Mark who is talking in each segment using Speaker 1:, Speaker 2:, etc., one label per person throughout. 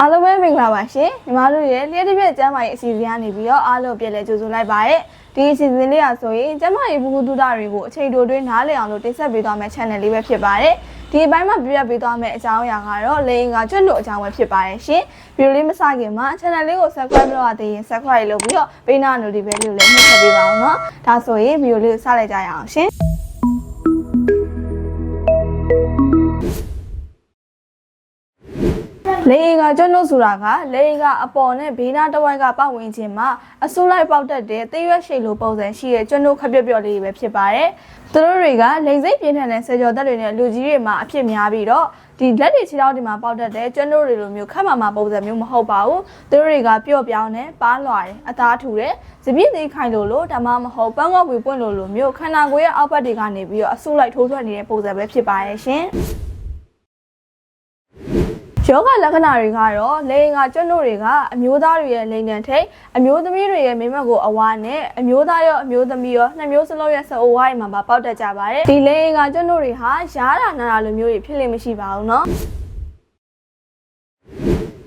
Speaker 1: အားလုံးပဲမင်္ဂလာပါရှင်ညီမတို့ရဲ့လျှက်တစ်ပြက်ကျမ်းမာရေးအစီအစဉ်ကနေပြီးတော့အားလုံးပြည့်လဲကြိုဆိုလိုက်ပါရစေဒီအစီအစဉ်လေးอ่ะဆိုရင်ကျမ်းမာရေးဘူးကူတူတာတွေကိုအချိန်တိုတွင်းနားလည်အောင်လို့တင်ဆက်ပေးသွားမယ့် channel လေးပဲဖြစ်ပါတယ်ဒီအပိုင်းမှာပြပြပေးသွားမယ့်အကြောင်းအရာကတော့လေရင်ကကျွတ်လို့အကြောင်းပဲဖြစ်ပါတယ်ရှင်ဗီဒီယိုလေးမစခင်မှာ channel လေးကို subscribe လုပ်ရသေးရင် subscribe လုပ်ပြီးတော့ဘေးနား notification လေးကိုလည်းနှိပ်ထည့်ပေးပါအောင်เนาะဒါဆိုရင်ဗီဒီယိုလေးကိုစလိုက်ကြရအောင်ရှင် လေရင်ကကျွတ်နုတ်ဆိုတာကလေရင်ကအပေါ်နဲ့ဘေးနားတစ်ဝိုက်ကပတ်ဝန်းကျင်မှာအစိုးလိုက်ပေါက်တက်တဲ့သေရွက်ရှိလိုပုံစံရှိတဲ့ကျွတ်နုတ်ခပ်ပြက်ပြက်လေးတွေပဲဖြစ်ပါတယ်။သူတို့တွေကလိန်စိတ်ပြင်းထန်တဲ့ဆယ်ကျော်သက်တွေနဲ့လူကြီးတွေမှာအဖြစ်များပြီးတော့ဒီလက်တွေခြေထောက်တွေမှာပေါက်တက်တဲ့ကျွတ်နုတ်တွေလိုမျိုးခက်မှမှပုံစံမျိုးမဟုတ်ပါဘူး။သူတို့တွေကပျော့ပြောင်းတယ်ပါးလွာတယ်အသားထူတယ်စပြည့်သေးခိုင်လို့လို့ဒါမှမဟုတ်ပန်းကောက်ဝေပွင့်လို့လို့မျိုးခန္ဓာကိုယ်ရဲ့အောက်ဘက်တွေကနေပြီးတော့အဆုလိုက်ထိုးထွက်နေတဲ့ပုံစံပဲဖြစ်ပါရဲ့ရှင်။ ယောဂလက္ခဏာတွေကတော့လေရင်ကကျွတ်တို့တွေကအမျိုးသားတွေရဲ့လိန်နံထိတ်အမျိုးသမီးတွေရဲ့မိမကိုအဝါနဲ့အမျိုးသားရောအမျိုးသမီးရောနှစ်မျိုးစလုံးရဲ့စအိုဝိုင်းမှာပါပေါက်တက်ကြပါတယ်ဒီလေရင်ကကျွတ်တို့တွေဟာရားတာနာတာလိုမျိုးတွေဖြစ်လိမ့်မရှိပါဘူးเนาะ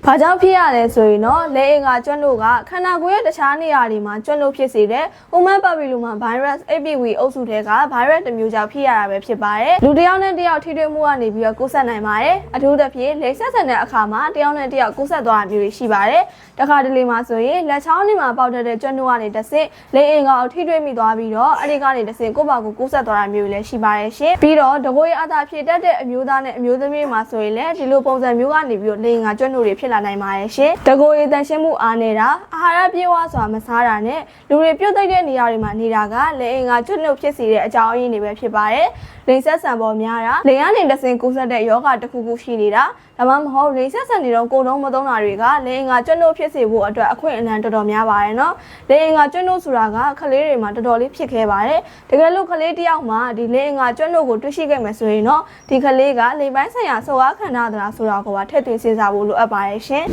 Speaker 1: ဘာကြောင့်ဖြစ်ရလဲဆိုရင်တော့လေအင်္ဂါကျွတ်လို့ကခန္ဓာကိုယ်ရဲ့တခြားနေရာတွေမှာကျွတ်လို့ဖြစ်စေတဲ့ human papilloma virus HPV အုပ်စုတွေက virus တစ်မျိုးကြောင့်ဖြစ်ရတာပဲဖြစ်ပါတယ်လူတစ်ယောက်နဲ့တစ်ယောက်ထိတွေ့မှုကနေပြီးတော့ကူးစက်နိုင်ပါတယ်အထူးသဖြင့်လက်ဆက်ဆန်တဲ့အခါမှာတစ်ယောက်နဲ့တစ်ယောက်ကူးစက်သွားတာမျိုးတွေရှိပါတယ်တခါတလေမှာဆိုရင်လက်ချောင်းတွေမှာပေါက်တဲ့ကျွတ်တို့ကနေတစ်ဆင့်လေအင်္ဂါကိုထိတွေ့မိသွားပြီးတော့အဲ့ဒီကနေတစ်ဆင့်ကိုယ့်ဘာကိုကူးစက်သွားတာမျိုးတွေလည်းရှိပါတယ်ရှင်ပြီးတော့တကိုယ်ရအသာဖြစ်တတ်တဲ့အမျိုးသားနဲ့အမျိုးသမီးတွေမှာဆိုရင်လည်းဒီလိုပုံစံမျိုးကနေပြီးတော့လေအင်္ဂါကျွတ်တို့တွေဖြစ်လာနိုင်ပါတယ်ရှင်တကိုယ်ရတန်ရှင်းမှုအားနေတာအာဟာရပြေဝစွာမစားတာနဲ့လူတွေပြုတ်သိပ်တဲ့နေရာတွေမှာနေတာကလေအင်္ဂါကျွတ်လို့ဖြစ်စေတဲ့အကြောင်းအရင်းတွေပဲဖြစ်ပါတယ်လိန်ဆက်ဆံပေါ်များတာလေကနေတစ်ဆင့်ကူးစက်တဲ့ယောဂတစ်ခုခုရှိနေတာဒါမှမဟုတ်လိန်ဆက်ဆံနေတော့ကိုယ်လုံးမသုံးတာတွေကလေအင်္ဂါကျွတ်လို့ဖြစ်စေဖို့အတွက်အခွင့်အလမ်းတော်တော်များပါတယ်နော်လေအင်္ဂါကျွတ်လို့ဆိုတာကခလေးတွေမှာတော်တော်လေးဖြစ်ခဲ့ပါတယ်တကယ်လို့ခလေးတစ်ယောက်မှာဒီလေအင်္ဂါကျွတ်လို့ကိုတွေ့ရှိခဲ့မယ်ဆိုရင်တော့ဒီခလေးကလေပိုင်းဆိုင်ရာစောအားခံရသလားဆိုတာကိုပါထည့်သွင်းစဉ်းစားဖို့လိုအပ်ပါတယ်ရှင်။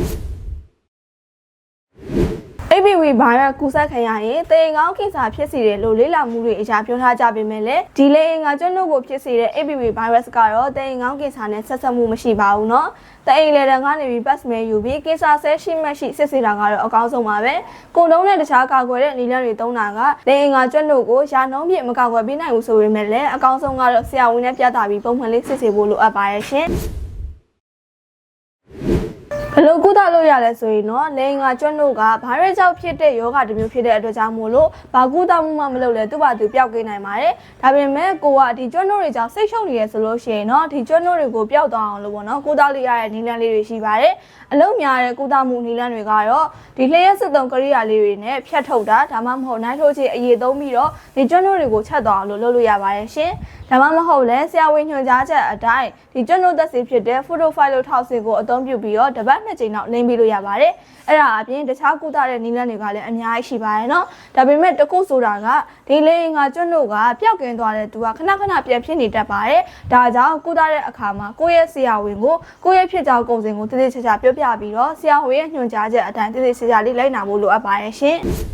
Speaker 1: ABV ဗိုင်းရပ်ကူးစက်ခံရရင်တေရင်ကောင်းကိစ္စဖြစ်စေတယ်လို့လေ့လာမှုတွေအရာပြောထားကြပေမဲ့လည်းဒီလေရင်ကကျွန်းတို့ကိုဖြစ်စေတဲ့ ABV ဗိုင်းရပ်စ်ကတော့တေရင်ကောင်းကိစ္စနဲ့ဆက်ဆက်မှုမရှိပါဘူးနော်။တေရင်လေတံကနေပြီး pass မဲယူပြီးကိစ္စဆဲရှိမရှိစစ်ဆေးတာကတော့အကောင်းဆုံးပါပဲ။ကိုတုံးနဲ့တခြားကာကွယ်တဲ့နည်းလမ်းတွေသုံးတာကလေရင်ကကျွန်းတို့ကိုရာနှုံးပြမကာကွယ်ပေးနိုင်ဘူးဆိုပေမဲ့လည်းအကောင်းဆုံးကတော့ဆရာဝန်နဲ့ပြသပြီးပုံမှန်လေးစစ်ဆေးဖို့လိုအပ်ပါရဲ့ရှင်။ ဘယ်လိုကုသလို့ရလဲဆိုရင်တော့လေငါကျွတ်တို့ကဗိုင်းရပ်ကြောင့်ဖြစ်တဲ့ယောဂတစ်မျိုးဖြစ်တဲ့အတွက်ကြောင့်မို့လို့ဘာကုသမှုမှမလုပ်လဲသူ့ဘာသူပျောက်ကင်းနိုင်ပါတယ်ဒါပေမဲ့ကိုကဒီကျွတ်တို့တွေကြောင့်စိတ်ရှုပ်နေရဆိုလို့ရှိရင်တော့ဒီကျွတ်တို့တွေကိုပျောက်သွားအောင်လို့ပေါ့နော်ကုသလို့ရတဲ့နည်းလမ်းလေးတွေရှိပါတယ်အလုံးများတဲ့ကုသမှုနည်းလမ်းတွေကတော့ဒီလျှက်စစ်သုံးကရိယာလေးတွေနဲ့ဖြတ်ထုတ်တာဒါမှမဟုတ်နိုင်ထိုးချေအရေးသုံးပြီးတော့ဒီကျွတ်တို့တွေကိုချက်သွားအောင်လို့လုပ်လို့ရပါတယ်ရှင်ဒါမှမဟုတ်လဲဆရာဝန်ညွှန်ကြားချက်အတိုင်းဒီကျွတ်တို့သက်စီဖြစ်တဲ့ photo file ထောက်ဆင်ကိုအသုံးပြုပြီးတော့တပတ်နှစ်ကြိမ်လောက်လိမ့်ပြီးလို့ရပါတယ်။အဲ့ဒါအပြင်တခြားကုသတဲ့နည်းလမ်းတွေကလည်းအများကြီးရှိပါတယ်နော်။ဒါပေမဲ့တကုဆိုတာကဒီလိမ်ငါကျွတ်တို့ကပျောက်ကင်းသွားတဲ့သူကခဏခဏပြန်ဖြစ်နေတတ်ပါတယ်။ဒါကြောင့်ကုသတဲ့အခါမှာကိုယ့်ရဲ့ဆရာဝန်ကိုကိုယ့်ရဲ့ဖြစ်ကြောင်းကုန်စင်ကိုတိတိကျကျပြောပြပြီးတော့ဆရာဝန်ရဲ့ညွှန်ကြားချက်အတိုင်းတိတိကျကျလေးလိုက်နာဖို့လိုအပ်ပါတယ်ရှင်။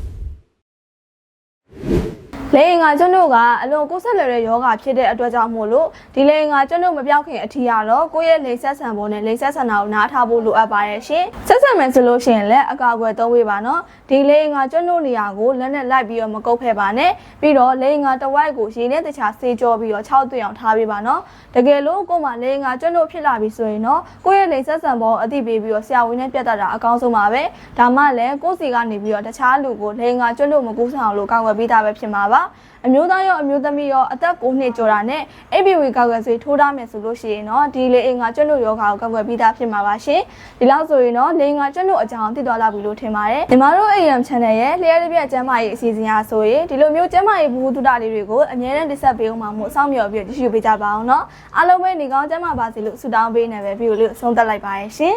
Speaker 1: လေငါကျွန်းတို့ကအလွန်ကိုယ်ဆက်လွယ်တဲ့ယောဂဖြစ်တဲ့အတွက်ကြောင့်မို့လို့ဒီလေငါကျွန်းတို့မပြောက်ခင်အထီးရတော့ကိုယ့်ရဲ့လိန်ဆက်ဆံပုံနဲ့လိန်ဆက်ဆံတာကိုနားထားဖို့လိုအပ်ပါရဲ့ရှင်ဆက်ဆံမယ်ဆိုလို့ရှိရင်လည်းအကာအကွယ်သုံးဝေးပါနော်ဒီလေငါကျွန်းတို့နေရာကိုလက်နဲ့လိုက်ပြီးတော့မကုတ်ဖဲပါနဲ့ပြီးတော့လေငါတဝိုက်ကိုရေနဲ့တခြားဆေးကြောပြီးတော့6သွင်းအောင်ထားပေးပါနော်တကယ်လို့ကိုယ်မှလေငါကျွန်းတို့ဖြစ်လာပြီဆိုရင်တော့ကိုယ့်ရဲ့လိန်ဆက်ဆံပုံအသိပေးပြီးတော့ဆရာဝန်နဲ့ပြတ်တတ်တာအကောင်းဆုံးပါပဲဒါမှလည်းကိုယ့်စီကနေပြီးတော့တခြားလူကိုလေငါကျွန်းတို့မကူးဆောင်လို့ကာကွယ်ပေးတာပဲဖြစ်မှာပါအမျိုးသားရောအမျိုးသမီးရောအသက်9နှစ်ကျော်တာနဲ့ ABV ကာကွယ်ဆေးထိုးထားမယ်ဆိုလို့ရှိရင်တော့ဒီလေအင်္ဂါကျွတ်လို့ယောဂါကိုကာကွယ်ပြီးသားဖြစ်မှာပါရှင်ဒီလောက်ဆိုရင်တော့လေအင်္ဂါကျွတ်လို့အကြောင်းသိသွားလောက်ပြီလို့ထင်ပါတယ်ညီမတို့ AM channel ရဲ့လျှက်တစ်ပြက်ကျမ်းမာရေးအစီအစဉ်အားဆိုရင်ဒီလိုမျိုးကျမ်းမာရေးဘူးတူတာလေးတွေကိုအမြဲတမ်းတင်ဆက်ပေးအောင်မှာမို့အဆောင်မြော်ပြီးကြည့်ရှုပေးကြပါအောင်เนาะအားလုံးပဲနေကောင်းကျမ်းမာပါစေလို့ဆုတောင်းပေးနေပဲဗီဒီယိုလေးကိုဆုံးသက်လိုက်ပါရရှင်